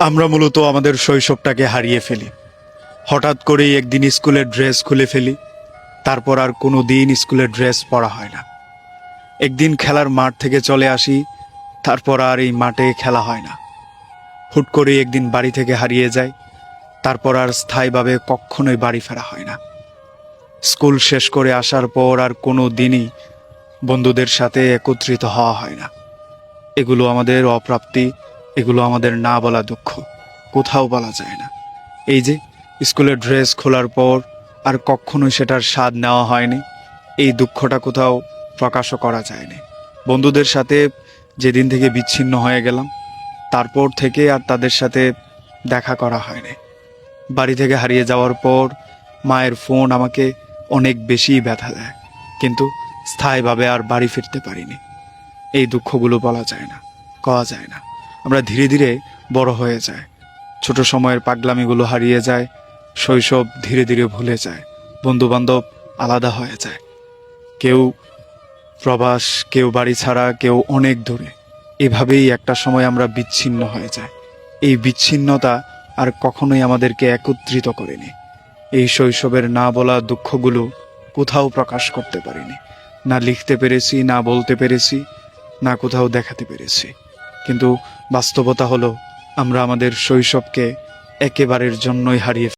আমরা মূলত আমাদের শৈশবটাকে হারিয়ে ফেলি। হঠাৎ করেই একদিন স্কুলের ড্রেস খুলে ফেলি, তারপর আর কোনো দিন স্কুলের ড্রেস পরা হয় না। একদিন খেলার মাঠ থেকে চলে আসি, তারপর আর এই মাঠে খেলা হয় না। হুট করে একদিন বাড়ি থেকে হারিয়ে যায় তারপর আর স্থায়ীভাবে কখনোই বাড়ি ফেরা হয় না। স্কুল শেষ করে আসার পর আর কোনো দিনই বন্ধুদের সাথে একত্রিত হওয়া হয় না। এগুলো আমাদের অপ্রাপ্তি এগুলো আমাদের না বলা দুঃখ। কোথাও বলা যায় না। এই যে, স্কুলের ড্রেস খোলার পর আর কখনোই সেটার স্বাদ নেওয়া হয়নি, এই দুঃখটা কোথাও প্রকাশও করা যায়নি। বন্ধুদের সাথে যেদিন থেকে বিচ্ছিন্ন হয়ে গেলাম, তারপর থেকে আর তাদের সাথে দেখা করা হয়নি। বাড়ি থেকে হারিয়ে যাওয়ার পর মায়ের ফোন আমাকে অনেক বেশি ব্যথা দেয়, কিন্তু স্থায়ীভাবে আর বাড়ি ফিরতে পারিনি। এই দুঃখগুলো বলা যায় না, কওয়া যায় না। আমরা ধীরে ধীরে বড় হয়ে যায় ছোট সময়ের পাগলামিগুলো হারিয়ে যায়, শৈশব ধীরে ধীরে ভুলে যায় বন্ধু বান্ধব আলাদা হয়ে যায়। কেউ প্রবাস, কেউ বাড়ি ছাড়া, কেউ অনেক দূরে। এভাবেই একটা সময় আমরা বিচ্ছিন্ন হয়ে যায় এই বিচ্ছিন্নতা আর কখনোই আমাদেরকে একত্রিত করেনি। এই শৈশবের না বলা দুঃখগুলো কোথাও প্রকাশ করতে পারিনি। না লিখতে পেরেছি, না বলতে পেরেছি, না কোথাও দেখাতে পেরেছি। কিন্তু বাস্তবতা হলো আমরা আমাদের শৈশবকে একেবারের জন্যই হারিয়ে